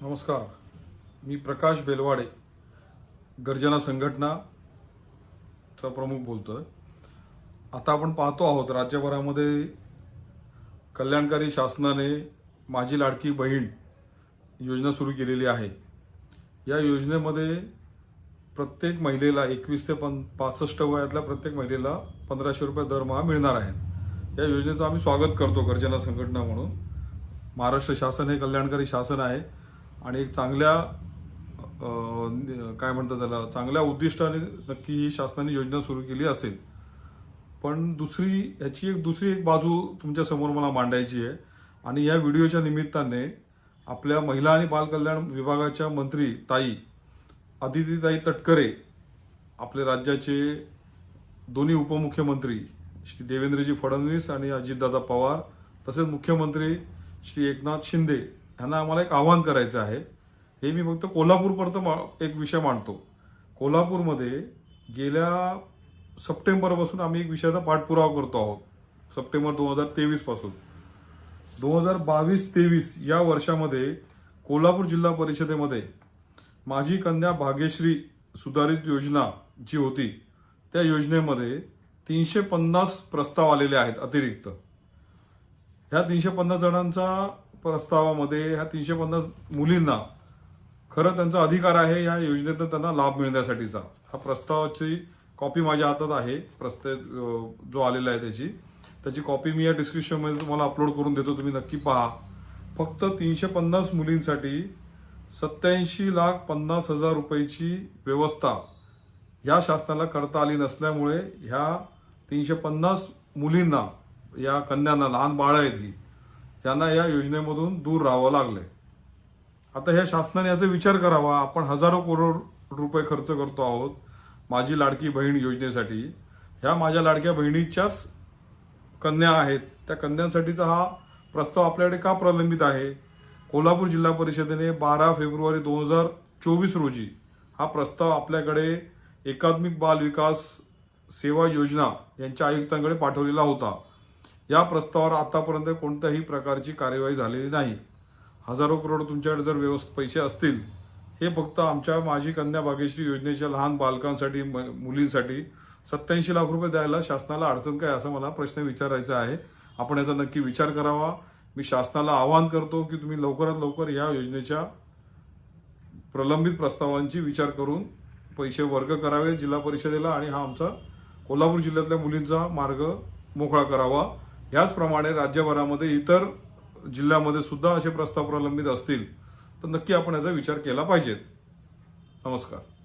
नमस्कार. मी प्रकाश बेलवाडे गर्जना संघटनाचा प्रमुख बोलतो आहे आता आपण पाहतो आहोत राज्यभरामध्ये कल्याणकारी शासनाने माझी लाडकी बहीण योजना सुरू केलेली आहे. या योजनेमध्ये प्रत्येक महिलेला एकवीस ते पं पासष्ट वयातल्या प्रत्येक महिलेला पंधराशे रुपये दरमहा मिळणार आहे या योजनेचं आम्ही स्वागत करतो गर्जना संघटना म्हणून. महाराष्ट्र शासन हे कल्याणकारी शासन आहे. आणि एक चांगल्या काय म्हणतात त्याला चांगल्या उद्दिष्टाने नक्की ही शासनाने योजना सुरू केली असेल. पण दुसरी ह्याची एक दुसरी एक बाजू तुमच्यासमोर मला मांडायची आहे. आणि या व्हिडिओच्या निमित्ताने आपल्या महिला आणि बालकल्याण विभागाच्या मंत्री ताई अदितीताई तटकरे आपले राज्याचे दोन्ही उपमुख्यमंत्री श्री देवेंद्रजी फडणवीस आणि अजितदादा पवार तसेच मुख्यमंत्री श्री एकनाथ शिंदे त्यांना आम्हाला एक आवाहन करायचं आहे. हे मी फक्त कोल्हापूरपर्यंत मा- एक विषय मांडतो. कोल्हापूरमध्ये गेल्या सप्टेंबरपासून आम्ही एक विषयाचा पाठपुरावा करतो आहोत. सप्टेंबर दोन हजार तेवीसपासून. दोन हजार बावीस तेवीस या वर्षामध्ये कोल्हापूर जिल्हा परिषदेमध्ये माझी कन्या भाग्यश्री सुधारित योजना जी होती त्या योजनेमध्ये तीनशे पन्नास प्रस्ताव आलेले आहेत अतिरिक्त. ह्या तीनशे पन्नास जणांचा प्रस्तावामध्ये ह्या तीनशे पन्नास मुलींना खरं त्यांचा अधिकार आहे या योजनेतून त्यांना लाभ मिळण्यासाठीचा. हा प्रस्तावाची कॉपी माझ्या हातात आहे. प्रस्ताव जो आलेला आहे त्याची. त्याची कॉपी मी या डिस्क्रिप्शनमध्ये तुम्हाला अपलोड करून देतो. तुम्ही नक्की पहा. फक्त तीनशे पन्नास मुलींसाठी सत्याऐंशी लाख पन्नास हजार रुपयाची व्यवस्था या शासनाला करता आली नसल्यामुळे ह्या तीनशे पन्नास मुलींना या कन्यांना लहान बाळ आहेत ही त्यांना या योजनेमधून दूर राहावं लागलंय. आता ह्या शासनाने याचा विचार करावा. आपण हजारो करोड रुपये खर्च करतो आहोत माझी लाडकी बहीण योजनेसाठी. ह्या माझ्या लाडक्या बहिणीच्याच कन्या आहेत. त्या कन्यांसाठीचा हा प्रस्ताव आपल्याकडे का प्रलंबित आहे? कोल्हापूर जिल्हा परिषदेने बारा फेब्रुवारी दोन हजार चोवीस रोजी हा प्रस्ताव आपल्याकडे एकात्मिक बाल विकास सेवा योजना यांच्या आयुक्तांकडे पाठवलेला होता. या प्रस्तावावर आतापर्यंत कोणत्याही प्रकारची कार्यवाही झालेली नाही. हजारो करोड तुमच्याकडे जर व्यवस्थित पैसे असतील हे फक्त आमच्या माझी कन्या भाग्यश्री योजनेच्या लहान बालकांसाठी म- मुलींसाठी सत्याऐंशी लाख रुपये द्यायला शासनाला अडचण काय असा मला प्रश्न विचारायचा आहे. आपण याचा नक्की विचार करावा. मी शासनाला आवाहन करतो की तुम्ही लवकरात लवकर या योजनेच्या प्रलंबित प्रस्तावांची विचार करून पैसे वर्ग करावे जिल्हा परिषदेला आणि हा आमचा कोल्हापूर जिल्ह्यातल्या मुलींचा मार्ग मोकळा करावा. याचप्रमाणे राज्यभरामध्ये इतर जिल्ह्यामध्ये सुद्धा असे प्रस्ताव प्रलंबित असतील तर नक्की आपण याचा विचार केला पाहिजे. नमस्कार.